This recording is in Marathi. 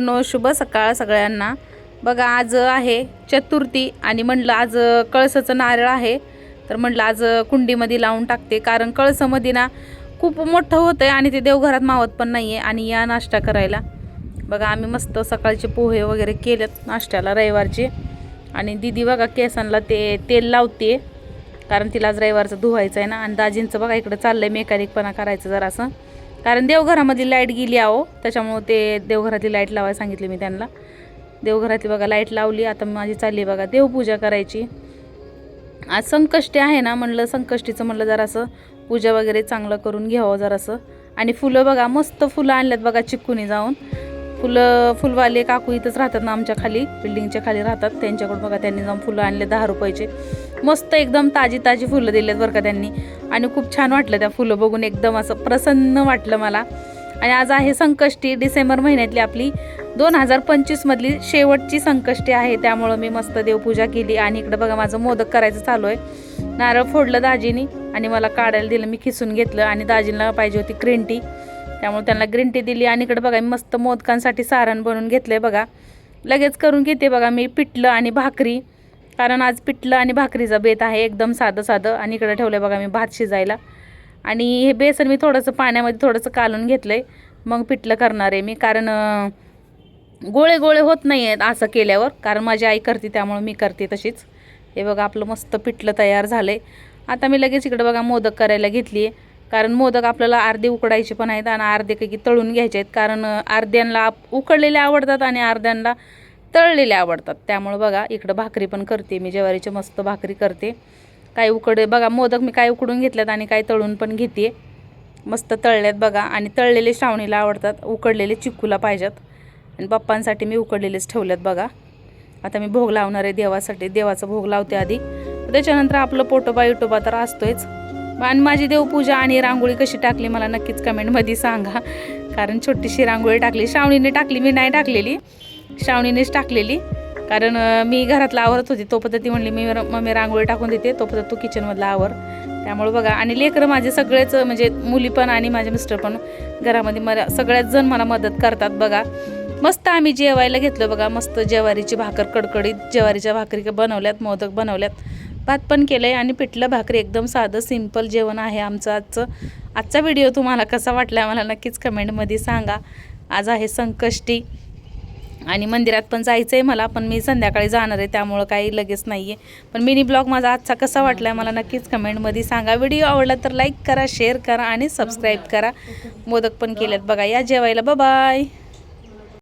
नो शुभ सकाळ सगळ्यांना. बघा आज आहे चतुर्थी आणि म्हणलं आज कळसाचं नारळ आहे. तर म्हणलं आज कुंडीमध्ये लावून टाकते कारण कळसामध्ये ना खूप मोठं होतं आहे आणि ते देवघरात मावत पण नाही आहे आणि या नाश्ता करायला. बघा आम्ही मस्त सकाळचे पोहे वगैरे केलेत नाश्त्याला रविवारचे. आणि दिदी बघा केसांना ते तेल लावते कारण तिला आज रविवारचं धुवायचं आहे ना. आणि दाजींचं बघा इकडं चाललं आहे मेकॅनिकपणा करायचं जरासं. कारण देवघरामध्ये लाइट गेली आहो त्याच्यामुळं ते देवघरातली लाइट लावायला सांगितली मी त्यांना. देवघरातली बघा लाइट लावली आता माझी चालली बघा देवपूजा करायची. आज संकष्टी आहे ना म्हणलं संकष्टीचं म्हणलं जरासं पूजा वगैरे चांगलं करून घ्यावं जरासं. आणि फुलं बघा मस्त फुलं आणल्यात बघा चिकूनी जाऊन. फुलं फुलवाले काकू इथंच राहतात ना आमच्या खाली बिल्डिंगच्या खाली राहतात. त्यांच्याकडून बघा त्यांनी जाऊन फुलं आणले दहा रुपयाचे. मस्त एकदम ताजी ताजी फुलं दिलेत बरं का त्यांनी. आणि खूप छान वाटलं त्या फुलं बघून. एकदम असं प्रसन्न वाटलं मला. आणि आज आहे संकष्टी डिसेंबर महिन्यातली आपली दोन हजार पंचवीसमधली शेवटची संकष्टी आहे. त्यामुळं मी मस्त देवपूजा केली आणि इकडं बघा माझं मोदक करायचं चालू आहे. नारळ फोडलं दाजीनी आणि मला काढायला दिलं. मी खिसून घेतलं आणि दाजींना पाहिजे होती ग्रीन टी त्यामुळे त्यांना ग्रीन टी दिली आणि इकडं बघा मी मस्त मोदकांसाठी सारण बनवून घेतलं आहे बघा. लगेच करून घेते बघा मी पिठलं आणि भाकरी. कारण आज पिठलं आणि भाकरीचा बेत आहे एकदम साधं साधं. आणि इकडं ठेवलं आहे बघा मी भात शिजायला. आणि हे बेसन मी थोडंसं पाण्यामध्ये थोडंसं कालून घेतलं आहे मग पिठलं करणार आहे मी. कारण गोळे गोळे होत नाही आहेत असं केल्यावर. कारण माझी आई करते त्यामुळं मी करते तशीच. हे बघा आपलं मस्त पिठलं तयार झालं आहे आता मी लगेच इकडं बघा मोदक करायला घेतली आहे कारण मोदक आपल्याला अर्धे उकडायचे पण आहेत आणि अर्धे काही तळून घ्यायचे आहेत. कारण अर्ध्यांना आप- उकडलेले आवडतात आणि अर्ध्यांना तळलेले आवडतात. त्यामुळं बघा इकडं भाकरी पण करते मी ज्वारीची मस्त भाकरी करते. काय उकडे बघा मोदक मी काय उकडून घेतल्यात आणि काय तळून पण घेते. मस्त तळल्यात बघा आणि तळलेले श्रावणीला आवडतात उकडलेले चिकूला पाहिजेत. आणि पप्पांसाठी मी उकडलेलेच ठेवल्यात बघा. आता मी भोग लावणार आहे देवासाठी देवाचा भोग लावते आधी. त्याच्यानंतर आपलं पोटोबा युटोबा तर असतोयच. आणि माझी देवपूजा आणि रांगोळी कशी टाकली मला नक्कीच कमेंटमध्ये सांगा. कारण छोटीशी रांगोळी टाकली श्रावणीने टाकली मी नाही टाकलेली. श्रावणीनेच टाकलेली. कारण मी घरातला आवरत होती तोपर्यंत ती म्हणली मी मम्मी रांगोळी टाकून देते तोपर्यंत तू किचनमधला आवर. त्यामुळे बघा आणि लेकरं माझे सगळेच म्हणजे मुली पण आणि माझे मिस्टर पण घरामध्ये मला सगळ्याच जण मला मदत करतात बघा. मस्त आम्ही जेवायला घेतलं बघा मस्त ज्वारीची भाकर कडकडीत ज्वारीच्या भाकरी बनवल्यात मोदक बनवल्यात. भात पण केलं आहे आणि पिठलं भाकरी एकदम साधं सिंपल जेवण आहे आमचं आजचं. आजचा व्हिडिओ तुम्हाला कसा वाटला मला नक्कीच कमेंटमध्ये सांगा. आज आहे संकष्टी. आणि मंदिरात पण जायचं आहे मला पण मी संध्याकाळी जाणार आहे त्यामुळं काही लगेच नाही आहे पण मिनी ब्लॉग माझा आजचा कसा वाटला आहे मला नक्कीच कमेंटमध्ये सांगा. व्हिडिओ आवडला तर लाईक करा शेअर करा आणि सबस्क्राईब करा. मोदक पण केलेत बघा. या जेवायला. बाय